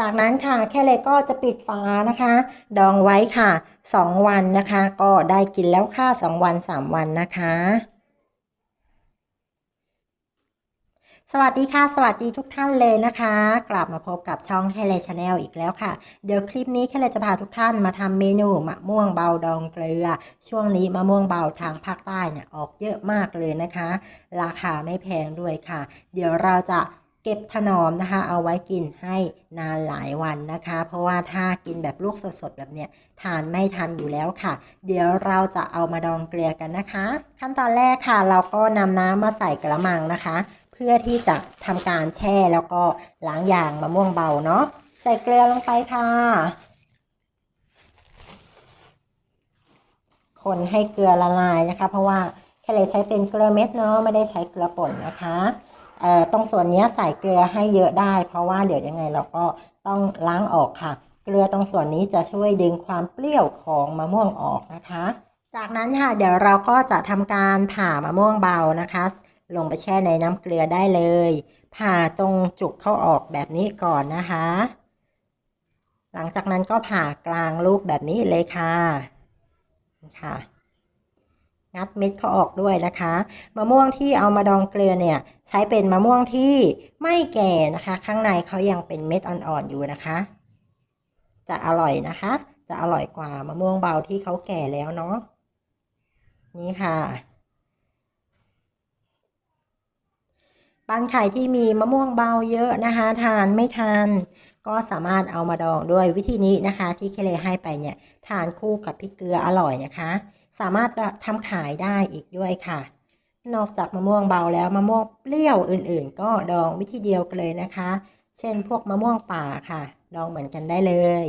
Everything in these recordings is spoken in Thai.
จากนั้นค่ะแค่เลยก็จะปิดฝานะคะ ดองไว้ค่ะ 2 วันนะคะ ก็ได้กินแล้วค่ะ 2 วัน 3 วันนะคะสวัสดีค่ะ สวัสดีทุกท่านเลยนะคะ กลับมาพบกับช่องแค่เลยชาแนลอีกแล้วค่ะ เดี๋ยวคลิปนี้แค่เลยจะพาทุกท่านมาทำเมนูมะม่วงเบาดองเกลือ ช่วงนี้มะม่วงเบาทางภาคใต้เนี่ยออกเยอะมากเลยนะคะ ราคาไม่แพงด้วยค่ะ เดี๋ยวเราจะ เก็บถนอมนะคะ เอาไว้กินให้นานหลายวันนะคะ เพราะว่าถ้ากินแบบลูกสดๆแบบเนี้ยทานไม่ทันอยู่แล้วค่ะ เดี๋ยวเราจะเอามาดองเกลือกันนะคะ ขั้นตอนแรกค่ะ เราก็นำน้ำมาใส่กระมังนะคะ เพื่อที่จะทำการแช่แล้วก็ล้างยางมะม่วงเบาเนาะใส่เกลือลงไปค่ะ คนให้เกลือละลายนะคะ เพราะว่าแค่เลยใช้เป็นเกลือเม็ดเนาะไม่ได้ใช้เกลือป่นนะคะ ตรงส่วนนี้ใส่เกลือให้เยอะได้ เพราะว่าเดี๋ยวยังไงเราก็ต้องล้างออกค่ะ เกลือตรงส่วนนี้จะช่วยดึงความเปรี้ยวของมะม่วงออกนะคะ จากนั้นค่ะเดี๋ยวเราก็จะทำการผ่ามะม่วงเบานะคะ ลงไปแช่ในน้ำเกลือได้เลย ผ่าตรงจุกเข้าออกแบบนี้ก่อนนะคะ หลังจากนั้นก็ผ่ากลางลูกแบบนี้เลยค่ะค่ะ งัดเม็ดเขาออกด้วยนะคะ มะม่วงที่เอามาดองเกลือเนี่ยใช้เป็นมะม่วงที่ไม่แก่นะคะ ข้างในเขายังเป็นเม็ดอ่อนๆอยู่นะคะ จะอร่อยนะคะ จะอร่อยกว่ามะม่วงเบาที่เขาแก่แล้วเนาะนี่ค่ะบ้านใครที่มีมะม่วงเบาเยอะนะคะ ทานไม่ทานก็สามารถเอามาดองด้วยวิธีนี้นะคะ ที่เคเลให้ไปเนี่ยทานคู่กับพริกเกลืออร่อยนะคะ สามารถทำขายได้อีกด้วยค่ะ นอกจากมะม่วงเบาแล้วมะม่วงเปรี้ยวอื่นๆ ก็ดองวิธีเดียวกันเลยนะคะ เช่นพวกมะม่วงป่าค่ะ ดองเหมือนกันได้เลย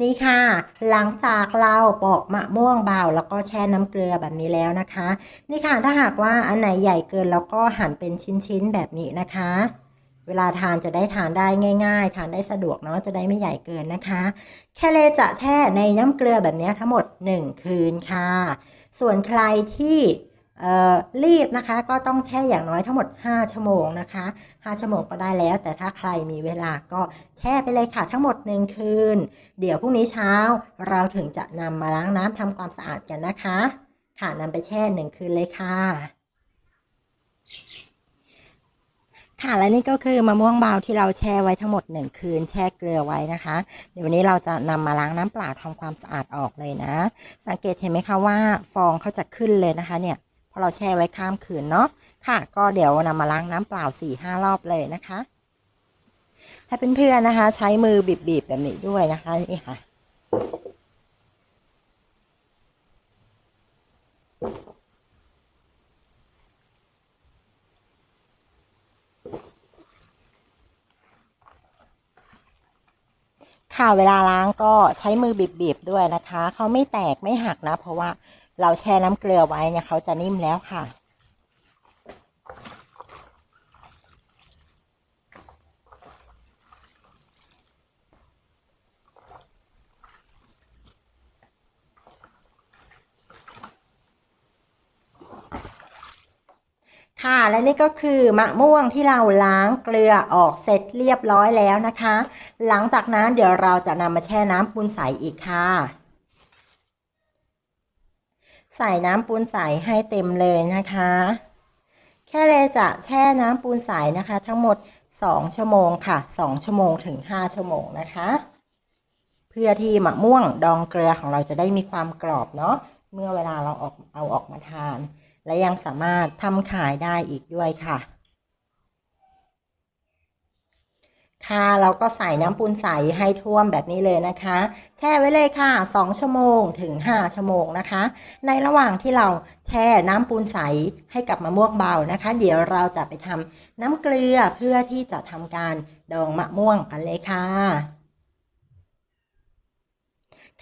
นี่ค่ะ หลังจากเราปอกมะม่วงเบาแล้วก็แช่น้ำเกลือแบบนี้แล้วนะคะ นี่ค่ะถ้าหากว่าอันไหนใหญ่เกินแล้วก็หั่นเป็นชิ้นๆแบบนี้นะคะ เวลาทานจะได้ทานได้ง่ายๆ ทานได้สะดวกเนาะจะได้ไม่ใหญ่เกินนะคะ แค่เลจะแช่ในน้ำเกลือแบบนี้ทั้งหมด 1 คืนค่ะ ส่วนใครที่รีบนะคะก็ต้องแช่อย่างน้อยทั้งหมด 5 ชั่วโมงนะคะ 5 ชั่วโมงก็ได้แล้ว แต่ถ้าใครมีเวลาก็แช่ไปเลยค่ะทั้งหมด 1 คืน เดี๋ยวพรุ่งนี้เช้าเราถึงจะนำมาล้างน้ำทำความสะอาดกันนะคะ ค่ะนำไปแช่หนึ่งคืนเลยค่ะ ค่ะและนี่ก็คือมะม่วงเบาที่เราแช่ไว้ทั้งหมด 1 คืน แช่เกลือไว้นะคะ เดี๋ยววันนี้เราจะนำมาล้างน้ำเปล่าทำความสะอาดออกเลยนะ สังเกตเห็นไหมคะว่าฟองเขาจะขึ้นเลยนะคะ เนี่ยพราะเราแช่ไว้ข้ามคืนเนาะค่ะ ก็เดี๋ยวนำมาล้างน้ำเปล่า4ี่ห้ารอบเลยนะคะ ให้เพื่อนๆนะคะ ใช้มือบีบๆแบบนี้ด้วยนะคะนี่ค่ะ ค่ะเวลาล้างก็ใช้มือบีบๆด้วยนะคะ เขาไม่แตกไม่หักนะ เพราะว่าเราแช่น้ำเกลือไว้เนี่ยเขาจะนิ่มแล้วค่ะ ค่ะ และนี่ก็คือมะม่วงที่เราล้างเกลือออกเสร็จเรียบร้อยแล้วนะคะ หลังจากนั้นเดี๋ยวเราจะนำมาแช่น้ำปูนใสอีกค่ะ ใส่น้ำปูนใสให้เต็มเลยนะคะ แค่เลยจะแช่น้ำปูนใสนะคะ ทั้งหมด 2 ชั่วโมงค่ะ 2 ชั่วโมงถึง 5 ชั่วโมงนะคะ เพื่อที่มะม่วงดองเกลือของเราจะได้มีความกรอบเนาะเมื่อเวลาเราออกเอาออกมาทาน และยังสามารถทำขายได้อีกด้วยค่ะ ค่ะเราก็ใส่น้ำปูนใสให้ท่วมแบบนี้เลยนะคะ แช่ไว้เลยค่ะ 2 ชั่วโมงถึง 5 ชั่วโมงนะคะ ในระหว่างที่เราแช่น้ำปูนใสให้กับมะม่วงเบานะคะ เดี๋ยวเราจะไปทำน้ำเกลือเพื่อที่จะทำการดองมะม่วงกันเลยค่ะ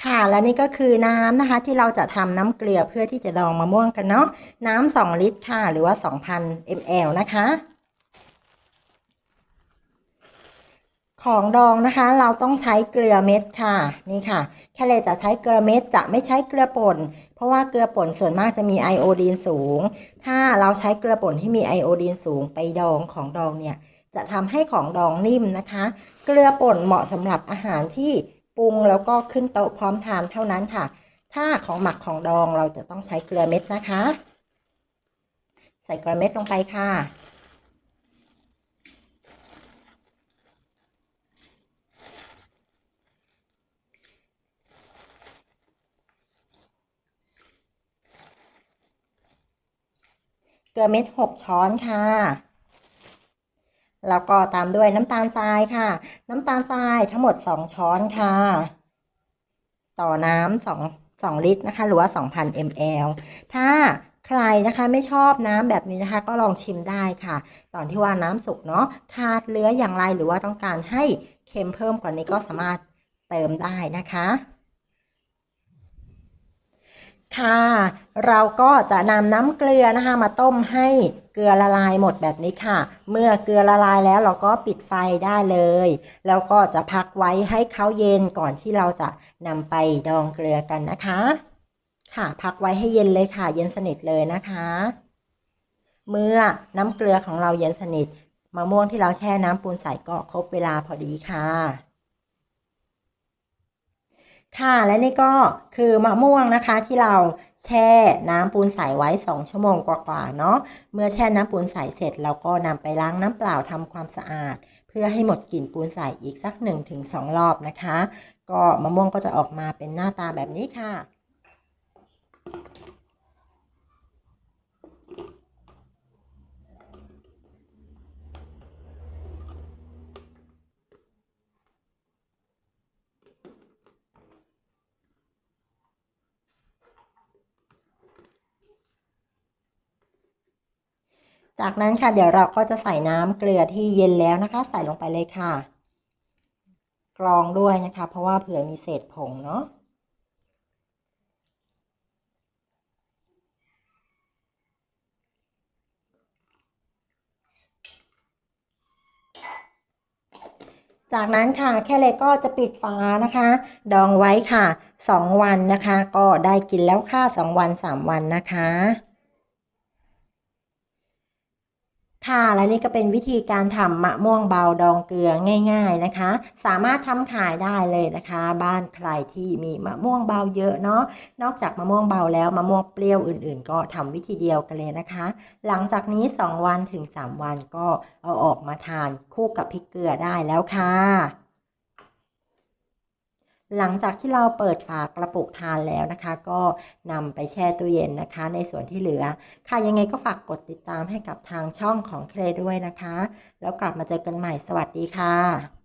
ค่ะ และนี่ก็คือน้ำนะคะ ที่เราจะทำน้ำเกลือเพื่อที่จะดองมะม่วงกันเนาะน้ำ2ลิตรค่ะ หรือว่า 2,000 ml นะคะ ของดองนะคะ เราต้องใช้เกลือเม็ดค่ะ นี่ค่ะ แค่เลยจะใช้เกลือเม็ดจะไม่ใช้เกลือป่น เพราะว่าเกลือป่นส่วนมากจะมีไอโอดีนสูง ถ้าเราใช้เกลือป่นที่มีไอโอดีนสูงไปดองของดองเนี่ย จะทำให้ของดองนิ่มนะคะ เกลือป่นเหมาะสำหรับอาหารที่ ปรุงแล้วก็ขึ้นโต๊ะพร้อมทานเท่านั้นค่ะ ถ้าของหมักของดองเราจะต้องใช้เกลือเม็ดนะคะ ใส่เกลือเม็ดลงไปค่ะเกลือเม็ดหกช้อนค่ะ แล้วก็ตามด้วยน้ำตาลทรายค่ะ น้ำตาลทรายทั้งหมดสองช้อนค่ะ ต่อน้ำสองสองลิตรนะคะ หรือว่า 2,000 ml ถ้าใครนะคะไม่ชอบน้ำแบบนี้นะคะ ก็ลองชิมได้ค่ะ ตอนที่ว่าน้ำสุกเนาะขาดเลืออย่างไรหรือว่าต้องการให้เค็มเพิ่มกว่านี้ก็สามารถเติมได้นะคะ ค่ะ เราก็จะนำน้ำเกลือนะคะ มาต้มให้เกลือละลายหมดแบบนี้ค่ะ เมื่อเกลือละลายแล้วเราก็ปิดไฟได้เลย แล้วก็จะพักไว้ให้เขาเย็นก่อนที่เราจะนำไปดองเกลือกันนะคะ ค่ะ พักไว้ให้เย็นเลยค่ะ เย็นสนิทเลยนะคะ เมื่อน้ำเกลือของเราเย็นสนิทมะม่วงที่เราแช่น้ำปูนใสก็ครบเวลาพอดีค่ะ ค่ะและนี่ก็คือมะม่วงนะคะที่เราแช่น้ำปูนใสไว้ 2 ชั่วโมงกว่าๆเนาะเมื่อแช่น้ำปูนใสเสร็จเราก็นำไปล้างน้ำเปล่าทำความสะอาด เพื่อให้หมดกลิ่นปูนใสอีกสัก 1-2 รอบนะคะ ก็มะม่วงก็จะออกมาเป็นหน้าตาแบบนี้ค่ะ จากนั้นค่ะเดี๋ยวเราก็จะใส่น้ำเกลือที่เย็นแล้วนะคะ ใส่ลงไปเลยค่ะ กรองด้วยนะคะ เพราะว่าเผื่อมีเศษผงเนาะจากนั้นค่ะแค่เลยก็จะปิดฝานะคะ ดองไว้ค่ะ 2 วันนะคะ ก็ได้กินแล้วค่ะ 2 วัน 3 วันนะคะ ค่ะ และนี่ก็เป็นวิธีการทำมะม่วงเบาดองเกลือง่าย ๆนะคะ สามารถทำขายได้เลยนะคะ บ้านใครที่มีมะม่วงเบาเยอะเนาะนอกจากมะม่วงเบาแล้วมะม่วงเปรี้ยวอื่น ๆ ก็ทำวิธีเดียวกันเลยนะคะ หลังจากนี้ 2 วันถึง 3 วันก็เอาออกมาทานคู่กับพริกเกลือได้แล้วค่ะ หลังจากที่เราเปิดฝากระปุกทานแล้วนะคะ ก็นำไปแช่ตู้เย็นนะคะ ในส่วนที่เหลือ ค่ะยังไงก็ฝากกดติดตามให้กับทางช่องของเคลด้วยนะคะ แล้วกลับมาเจอกันใหม่สวัสดีค่ะ